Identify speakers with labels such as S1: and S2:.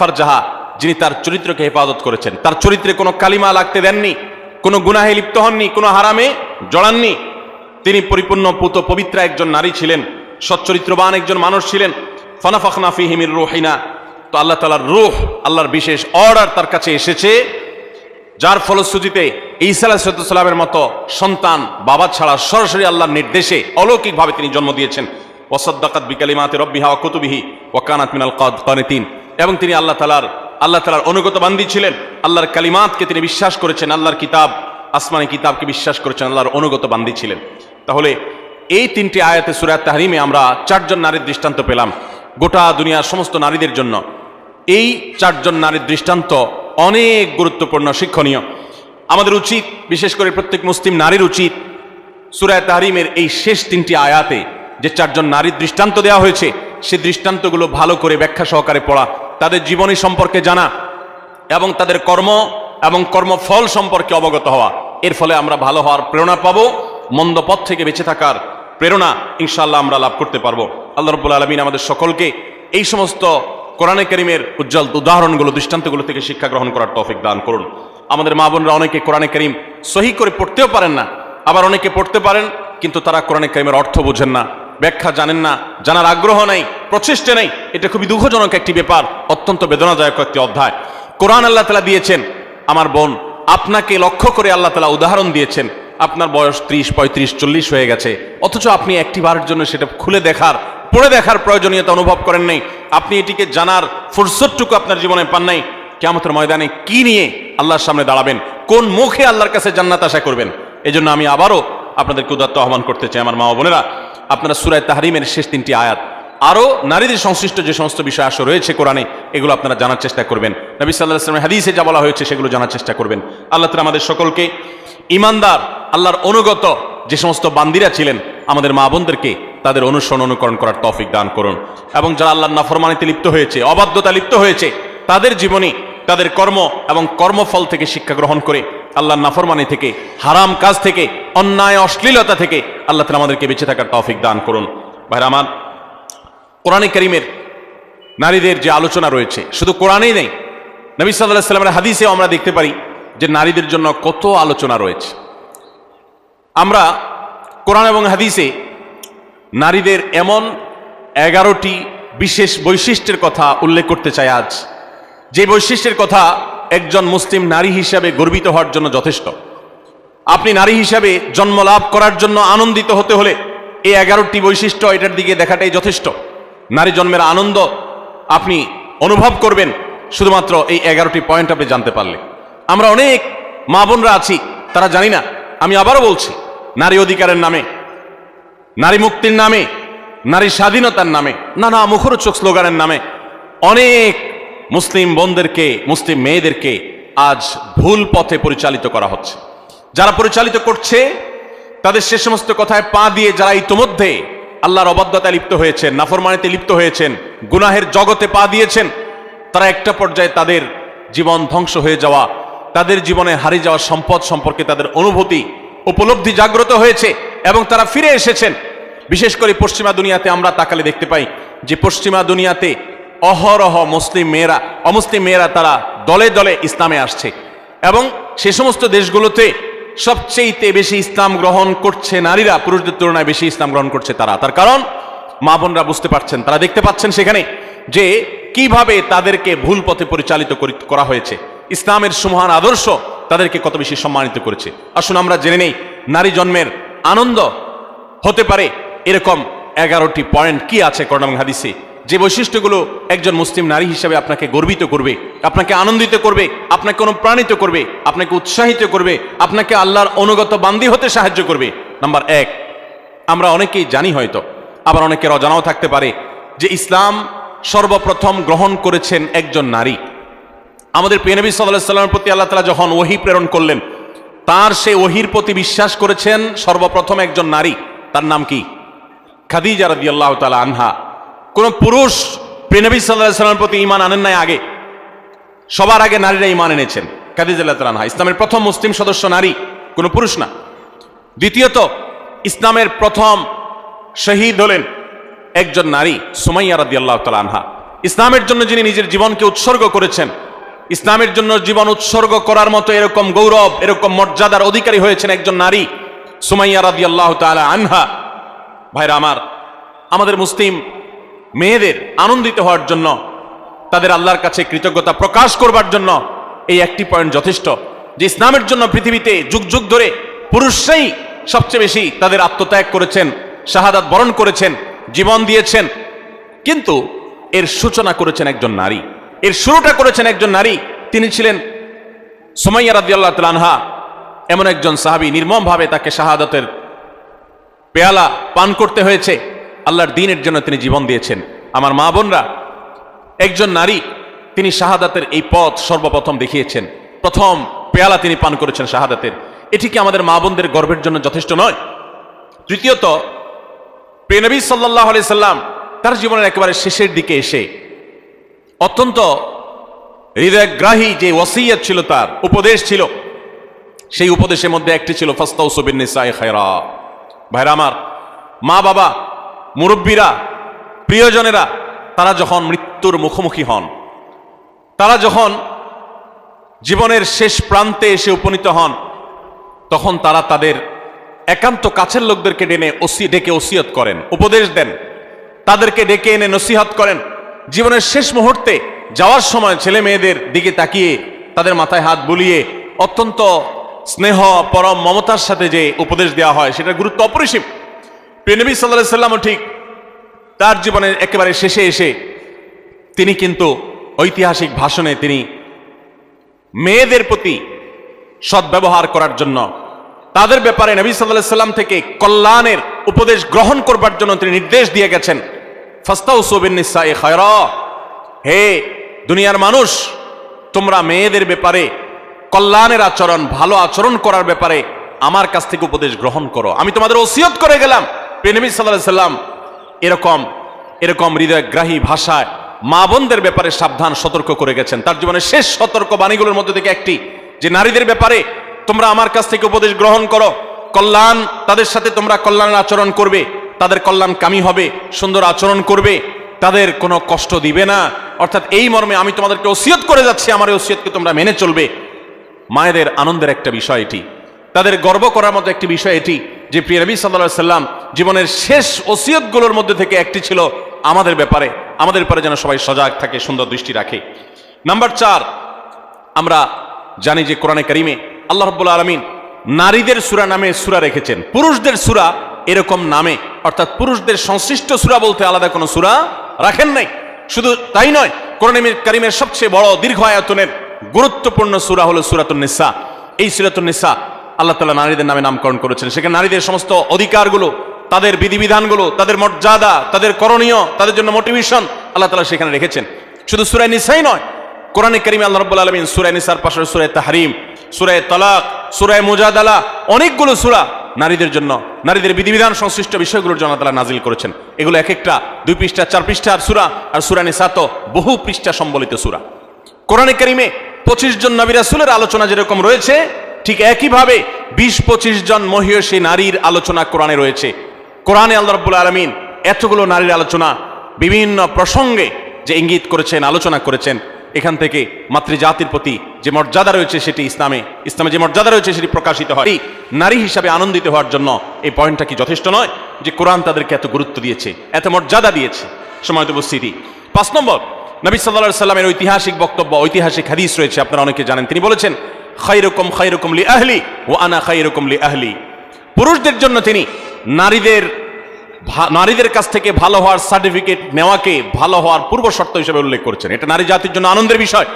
S1: ফারজাহা, যিনি তার চরিত্রকে হেফাজত করেছেন। তার চরিত্রে কোনো কালিমা লাগতে দেননি, কোনো গুনাহে লিপ্ত হননি, কোনো হারামে জড়াননি। তিনি পরিপূর্ণ পুত পবিত্রা একজন নারী ছিলেন, সচ্চরিত্রবান একজন মানুষ ছিলেন। ফানাফাখনা ফিহিমির রুহিনা। তো আল্লাহ তালার রুহ, আল্লাহর বিশেষ অর্ডার তার কাছে এসেছে, যার ফলশ্রুতিতে ঈসা আলাহিসাল্লামের মতো সন্তান, বাবা ছাড়া সরাসরি আল্লাহর নির্দেশে অলৌকিকভাবে তিনি জন্ম দিয়েছেন। ওসদ্দাকাত বিকালিমাতে রব্বিহা কুতুবিহি ওকানাত মিনাল কদ কানিতিন এবং তিনি আল্লাহ তালার আল্লাহ তালার অনুগত বান্দি ছিলেন। আল্লাহর কালিমাতকে তিনি বিশ্বাস করেছেন, আল্লাহর কিতাব, আসমানি কিতাবকে বিশ্বাস করেছেন, আল্লাহর অনুগত বান্দি ছিলেন। তাহলে এই তিনটি আয়াতে সুরাত তাহরিমে আমরা চারজন নারীর দৃষ্টান্ত পেলাম, গোটা দুনিয়ার সমস্ত নারীদের জন্য। এই চারজন নারীর দৃষ্টান্ত অনেক গুরুত্বপূর্ণ, শিক্ষণীয়। আমাদের উচিত, বিশেষ করে প্রত্যেক মুসলিম নারীর উচিত সুরায় তাহরিমের এই শেষ তিনটি আয়াতে যে চারজন নারীর দৃষ্টান্ত দেওয়া হয়েছে, সে দৃষ্টান্তগুলো ভালো করে ব্যাখ্যা সহকারে পড়া। তাদের জীবনী সম্পর্কে জানা এবং তাদের কর্ম এবং কর্মফল সম্পর্কে অবগত হওয়া। এর ফলে আমরা ভালো হওয়ার প্রেরণা পাবো, মন্দ পথ থেকে বেঁচে থাকার প্রেরণা ইনশাল্লাহ আমরা লাভ করতে পারব। আল্লাহ রব্বুল আলমিন আমাদের সকলকে এই সমস্ত কোরআনে করিমের উজ্জ্বল উদাহরণগুলো, দৃষ্টান্তগুলো থেকে শিক্ষা গ্রহণ করার তৌফিক দান করুন। আমাদের মা বোনরা অনেকে কোরআনে করিম সহি করে পড়তেও পারেন না, আবার অনেকে পড়তে পারেন, কিন্তু তারা কোরআনে করিমের অর্থ বোঝেন না। ব্যাখ্যা জানেন না, জানার আগ্রহ নাই, প্রচেষ্টা নেই। এটা খুবই দুঃখজনক একটি ব্যাপার, অত্যন্ত বেদনাদায়ক একটি অধ্যায়। কোরআন আল্লাহ তালা দিয়েছেন, আমার বোন, আপনাকে লক্ষ্য করে আল্লাহ তালা উদাহরণ দিয়েছেন। আপনার বয়স ত্রিশ, পঁয়ত্রিশ, চল্লিশ হয়ে গেছে। অথচ আপনি একটি বারের জন্য সেটা খুলে দেখার, পড়ে দেখার প্রয়োজনীয়তা অনুভব করেন নাই। আপনি এটিকে জানার ফুরসতটুকু আপনার জীবনে পান নাই। কেমতের ময়দানে কি নিয়ে আল্লাহর সামনে দাঁড়াবেন? কোন মুখে আল্লাহর কাছে জান্নাত আশা করবেন? এজন্য আমি আবারও আপনাদেরকে উদাত্ত আহ্বান করতে চাই, আমার মা বোনেরা। আপনারা সুরায় তাহারিমের শেষ তিনটি আয়াত। আরও নারীদের সংশ্লিষ্ট যে সমস্ত বিষয় আসো রয়েছে কোরআনে, এগুলো আপনারা জানার চেষ্টা করবেন। নবী সাল্লাহ আসলামের হাদিসে যা বলা হয়েছে সেগুলো জানার চেষ্টা করবেন। আল্লাহ তালা আমাদের সকলকে ইমানদার আল্লাহর অনুগত যে সমস্ত বান্দিরা ছিলেন, আমাদের মা বোনদেরকে তাদের অনুসরণ অনুকরণ করার তফিক দান করুন। এবং যারা আল্লাহর নাফরমানিতে লিপ্ত হয়েছে অবাধ্যতা লিপ্ত হয়েছে, তাদের জীবনী তাদের কর্ম এবং কর্মফল থেকে শিক্ষা গ্রহণ করে আল্লাহর নাফরমানি থেকে, হারাম কাজ থেকে, অন্যায় অশ্লীলতা থেকে আল্লাহ তালা আমাদেরকে বেঁচে থাকার তৌফিক দান করুন। ভাইরা আমার, কোরআনে করিমের নারীদের যে আলোচনা রয়েছে, শুধু কোরআনেই নেই, নবী সাল্লাহ সাল্লামের হাদিসেও আমরা দেখতে পারি যে নারীদের জন্য কত আলোচনা রয়েছে। আমরা কোরআন এবং হাদিসে নারীদের এমন এগারোটি বিশেষ বৈশিষ্ট্যের কথা উল্লেখ করতে চাই আজ। যে বৈশিষ্ট্যের কথা একজন মুসলিম নারী হিসাবে গর্বিত হওয়ার জন্য যথেষ্ট। আপনি নারী হিসাবে জন্ম লাভ করার জন্য আনন্দিত হতে হলে এই এগারোটি বৈশিষ্ট্য এটার দিকে দেখাটাই যথেষ্ট। নারী জন্মের আনন্দ আপনি অনুভব করবেন শুধুমাত্র এই এগারোটি পয়েন্ট আপনি জানতে পারলে। আমরা অনেক মা বোনরা আছি, তারা জানি না, আমি আবারও বলছি, নারী অধিকারের নামে, নারী মুক্তির নামে, নারী স্বাধীনতার নামে, নানা মুখরোচক স্লোগানের নামে অনেক মুসলিম বোনদেরকে, মুসলিম মেয়েদেরকে আজ ভুল পথে পরিচালিত করা হচ্ছে। যারা পরিচালিত করছে, তাদের সে সমস্ত কথায় পা দিয়ে যারা ইতোমধ্যে আল্লাহর অবাধ্যতায় লিপ্ত হয়েছেন, নাফরমানিতে লিপ্ত হয়েছেন, গুনাহের জগতে পা দিয়েছেন, তারা একটা পর্যায়ে তাদের জীবন ধ্বংস হয়ে যাওয়া, তাদের জীবনে হারিয়ে যাওয়া সম্পদ সম্পর্কে তাদের অনুভূতি উপলব্ধি জাগ্রত হয়েছে এবং তারা ফিরে এসেছেন। বিশেষ করে পশ্চিমা দুনিয়াতে আমরা তাকালে দেখতে পাই যে পশ্চিমা দুনিয়াতে অহরহ মুসলিম মেয়েরা, অমুসলিম মেয়েরা তারা দলে দলে ইসলামে আসছে এবং সে সমস্ত দেশগুলোতে সবচেয়েতে বেশি ইসলাম গ্রহণ করছে নারীরা, পুরুষদের তুলনায় বেশি ইসলাম গ্রহণ করছে তারা। তার কারণ, মা বোনরা বুঝতে পারছেন, তারা দেখতে পাচ্ছেন সেখানে যে কীভাবে তাদেরকে ভুল পথে পরিচালিত করা হয়েছে। ইসলামের সুমহান আদর্শ তাদেরকে কত বেশি সম্মানিত করেছে। আসুন আমরা জেনে নেই, নারী জন্মের আনন্দ হতে পারে এরকম এগারোটি পয়েন্ট কি আছে করোনা হাদিসে? যে বৈশিষ্ট্যগুলো একজন মুসলিম নারী হিসেবে আপনাকে গর্বিত করবে, আপনাকে আনন্দিত করবে, আপনাকে অনুপ্রাণিত করবে, আপনাকে উৎসাহিত করবে, আপনাকে আল্লাহর অনুগত বান্দি হতে সাহায্য করবে। নাম্বার এক, আমরা অনেকেই জানি হয়তো, আবার অনেকের অজানাও থাকতে পারে, যে ইসলাম সর্বপ্রথম গ্রহণ করেছেন একজন নারী। আমাদের পেনবী সাল্লাহ সাল্লামের প্রতি আল্লাহ তালা যখন ওহি প্রেরণ করলেন, তার সে ওহির প্রতি বিশ্বাস করেছেন সর্বপ্রথম একজন নারী। তার নাম কি? খাদিজা রাদি আল্লাহ তালা আনহা। কোন পুরুষ প্রেনবী সাল্লাহ সাল্লামের প্রতি ইমান আনেন নাই আগে। সবার আগে নারীরা ইমান এনেছেন খাদিজা আল্লাহ ইসলামের প্রথম মুসলিম সদস্য নারী, কোনো পুরুষ না। দ্বিতীয়ত, ইসলামের প্রথম শহীদ হলেন একজন নারী, সুমাইয়া রাদি আল্লাহ তালা আনহা। ইসলামের জন্য যিনি নিজের জীবনকে উৎসর্গ করেছেন, ইসলামের জন্য জীবন উৎসর্গ করার মতো এরকম গৌরব, এরকম মর্যাদার অধিকারী হয়েছেন একজন নারী, সুমাইয়া রাদি আল্লাহ তালা আনহা। ভাইরা আমার, আমাদের মুসলিম মেয়েদের আনন্দিত হওয়ার জন্য, তাদের আল্লাহর কাছে কৃতজ্ঞতা প্রকাশ করবার জন্য এই একটি পয়েন্ট যথেষ্ট, যে ইসলামের জন্য পৃথিবীতে যুগ যুগ ধরে পুরুষরাই সবচেয়ে বেশি তাদের আত্মত্যাগ করেছেন, শাহাদাত বরণ করেছেন, জীবন দিয়েছেন। কিন্তু এর সূচনা করেছেন একজন নারী। এর শুরুটা করেছেন একজন নারী, তিনি ছিলেন সোমাইয়া রাদিয়াল্লাহ তালানহা এমন একজন সাহাবি নির্মমভাবে তাকে শাহাদাতের পেয়ালা পান করতে হয়েছে। আল্লাহর দিনের জন্য তিনি জীবন দিয়েছেন। আমার মা বোনরা, একজন নারী, তিনি শাহাদাতের এই পথ সর্বপ্রথম দেখিয়েছেন। প্রথম পেয়ালা তিনি পান করেছেন শাহাদাতের। এটি কি আমাদের মা বোনদের গর্বের জন্য যথেষ্ট নয়? তৃতীয়ত প্রেনবী সাল্লাহ আলি সাল্লাম তার জীবনের একেবারে শেষের দিকে এসে অত্যন্ত হৃদয়গ্রাহী যে ওসিয়ত ছিল তার, উপদেশ ছিল, সেই উপদেশের মধ্যে একটি ছিল ফাস্তাউসবিন ভাইরা আমার মা বাবা মুরব্বীরা, প্রিয়জনেরা, তারা যখন মৃত্যুর মুখোমুখি হন, তারা যখন জীবনের শেষ প্রান্তে এসে উপনীত হন, তখন তারা তাদের একান্ত কাছের লোকদেরকে ডেনে ওসি, ডেকে ওসিয়ত করেন, উপদেশ দেন। তাদেরকে ডেকে এনে নসিহত করেন। জীবনের শেষ মুহূর্তে যাওয়ার সময় ছেলে মেয়েদের দিকে তাকিয়ে তাদের মাথায় হাত বুলিয়ে অত্যন্ত স্নেহ, পরম, মমতার সাথে যে উপদেশ দেওয়া হয়, সেটার গুরুত্ব অপরিসীম। প্রেনবী সাল্লাহ সাল্লামও ঠিক তার জীবনের একেবারে শেষে এসে তিনি কিন্তু ঐতিহাসিক ভাষণে তিনি মেয়েদের প্রতি সদ্ব্যবহার করার জন্য তাদের ব্যাপারে নবী সাল্লাহ সাল্লাম থেকে কল্যাণের উপদেশ গ্রহণ করবার জন্য তিনি নির্দেশ দিয়ে গেছেন ফাস্তাউসবিনিসা এ খয়র। হে দুনিয়ার মানুষ, তোমরা মেয়েদের ব্যাপারে কল্যাণের আচরণ, ভালো আচরণ করার ব্যাপারে আমার কাছ থেকে উপদেশ গ্রহণ করো। আমি তোমাদের ওসিয়ত করে গেলাম। প্রেনবী সাল্লাহ সাল্লাম, এরকম এরকম হৃদয়গ্রাহী ভাষায় মা বোনদের ব্যাপারে সাবধান, সতর্ক করে গেছেন। তার জীবনের শেষ সতর্ক বাণীগুলোর মধ্যে থেকে একটি, যে নারীদের ব্যাপারে তোমরা আমার কাছ থেকে উপদেশ গ্রহণ করো, কল্যাণ তাদের সাথে তোমরা কল্যাণের আচরণ করবে, তাদের কল্যাণ কামি হবে, সুন্দর আচরণ করবে, তাদের কোনো কষ্ট দিবে না। অর্থাৎ এই মর্মে আমি তোমাদেরকে ওসিয়ত করে যাচ্ছি, আমার ওসিয়তকে তোমরা মেনে চলবে। মায়েদের আনন্দের একটা বিষয় এটি। তাদের গর্ব করার মতো একটি বিষয় এটি, যে প্রিয় নবী সাল্লাম জীবনের শেষ ওসিয়তগুলোর মধ্যে থেকে একটি ছিল আমাদের ব্যাপারে। আমাদের ব্যাপারে যেন সবাই সজাগ থাকে, সুন্দর দৃষ্টি রাখে। নাম্বার চার, আমরা জানি যে কোরআনে কারিমে আল্লাহ রব্বুল আলমিন নারীদের সুরা নামে সুরা রেখেছেন। পুরুষদের সুরা এরকম নামে, অর্থাৎ পুরুষদের সংশ্লিষ্ট সুরা বলতে আলাদা কোনো সুরা রাখেন নাই। শুধু তাই নয়, কোরআন কারিমের সবচেয়ে বড় দীর্ঘ আয়তনের গুরুত্বপূর্ণ সুরা হলো সুরাতুন নিসা। এই সুরাতুন নিসা আল্লাহ তালা নারীদের নামে নামকরণ করেছেন। সেখানে নারীদের সমস্ত অধিকারগুলো তাদের বিধিবিধানগুলো, তাদের মর্যাদা, তাদের করণীয়, তাদের জন্য মোটিভেশন আল্লাহ তালা সেখানে রেখেছেন। শুধু সুরায় নিসাই নয়, কোরআনে করিম আল্লাহ রব্বুল আলমিন সুরায় নিসার পাশে সুরায় তাহারিম সুরায় তালাক সুরায় মুজাদালা, অনেকগুলো সুরা নারীদের জন্য, নারীদের বিধিবিধান সংশ্লিষ্ট বিষয়গুলোর জন্য তারা নাজিল করেছেন। এগুলো এক একটা দুই পৃষ্ঠা, চার পৃষ্ঠার সুরা, আর সুরা সাত বহু পৃষ্ঠা সম্বলিত সুরা। কোরআনে করিমে পঁচিশ জন নবী রাসুলের আলোচনা যেরকম রয়েছে, ঠিক একইভাবে বিশ পঁচিশ জন মহিয়সী নারীর আলোচনা কোরআনে রয়েছে। কোরআনে আল্লাহ রব্বুল আলমিন এতগুলো নারীর আলোচনা, বিভিন্ন প্রসঙ্গে যে ইঙ্গিত করেছেন, আলোচনা করেছেন, এখান থেকে মাতৃজাতির প্রতি যে মর্যাদা রয়েছে সেটি ইসলামে ইসলামে যে মর্যাদা রয়েছে সেটি প্রকাশিত হয়। নারী হিসাবে আনন্দিত হওয়ার জন্য এই পয়েন্টটা কি যথেষ্ট নয়? যে কোরআন তাদেরকে এত গুরুত্ব দিয়েছে, এত মর্যাদা দিয়েছে। সময় উপস্থিতি পাঁচ নম্বর, নবী সাল্লা সাল্লামের ঐতিহাসিক বক্তব্য, ঐতিহাসিক হাদিস রয়েছে, আপনারা অনেকে জানেন। তিনি বলেছেন খাইরকম খাইরকম লি আহলি ও আনা খাই খাইরকম লি আহলি। পুরুষদের জন্য তিনি নারীদের নারীদের কাছ থেকে ভালো হওয়ার সার্টিফিকেট নেওয়াকে ভালো হওয়ার পূর্ব শর্ত হিসেবে উল্লেখ করছেন। এটা নারী জাতির জন্য আনন্দের বিষয়।